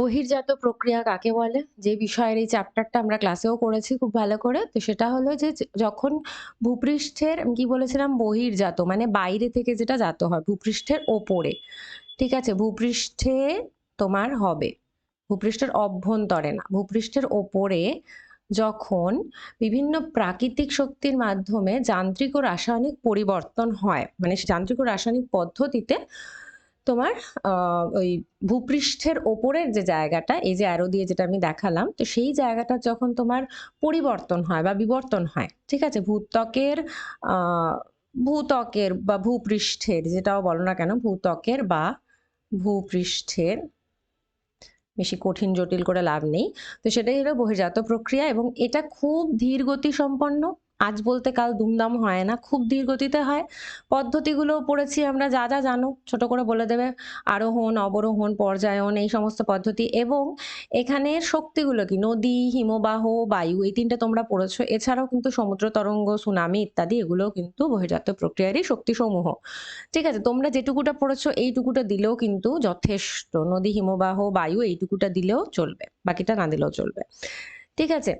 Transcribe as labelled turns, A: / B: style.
A: বহির্জাত প্রক্রিয়া কাকে বলে? যে বিষয়ের এই চ্যাপ্টারটা আমরা ক্লাসেও করেছি খুব ভালো করে। তো সেটা হলো যে যখন ভূপৃষ্ঠের কি বলেছিলাম? বহির্জাত মানে বাইরে থেকে যেটা জাত হয় ভূপৃষ্ঠের ওপরে। ঠিক আছে? ভূপৃষ্ঠে তোমার হবে। ভূপৃষ্ঠের অভ্যন্তরে না। ভূপৃষ্ঠের ওপরে যখন বিভিন্ন প্রাকৃতিক শক্তির মাধ্যমে যান্ত্রিক ও রাসায়নিক পরিবর্তন হয়, মানে যান্ত্রিক ও রাসায়নিক পদ্ধতিতে তোমার ওই ভূপৃষ্ঠের ওপরের যে জায়গাটা, এই যে অ্যারো দিয়ে যেটা আমি দেখালাম, তো সেই জায়গাটা যখন তোমার পরিবর্তন হয় বা বিবর্তন হয়, ঠিক আছে? ভূত্বকের ভূত্বকের বা ভূপৃষ্ঠের যেটাও বলো না কেন, ভূত্বকের বা ভূপৃষ্ঠের বেশি কঠিন জটিল করে লাভ নেই। তো সেটাই হলো বহির্জাত প্রক্রিয়া এবং এটা খুব ধীর গতি সম্পন্ন। আজ বলতে কাল দুমদাম হয় না। খুব ধীর গতিতে হয়। পদ্ধতিগুলোও পড়েছি আমরা যা, যা জানো ছোট করে বলে দেবে। আরোহণ, অবরোহণ, পর্যায়ন এই সমস্ত পদ্ধতি এবং এখানে শক্তিগুলো কি? নদী, হিমবাহ, বায়ু এই ৩ টে তোমরা পড়েছো। এছাড়াও কিন্তু সমুদ্র তরঙ্গ, সুনামি ইত্যাদি এগুলোও কিন্তু বহির্জাত প্রক্রিয়ারই শক্তিসমূহ। ঠিক আছে? তোমরা যেটুকুটা পড়েছো এইটুকুটা দিলেও কিন্তু যথেষ্ট। নদী, হিমবাহ, বায়ু এইটুকুটা দিলেও চলবে। বাকিটা না দিলেও চলবে। ঠিক আছে?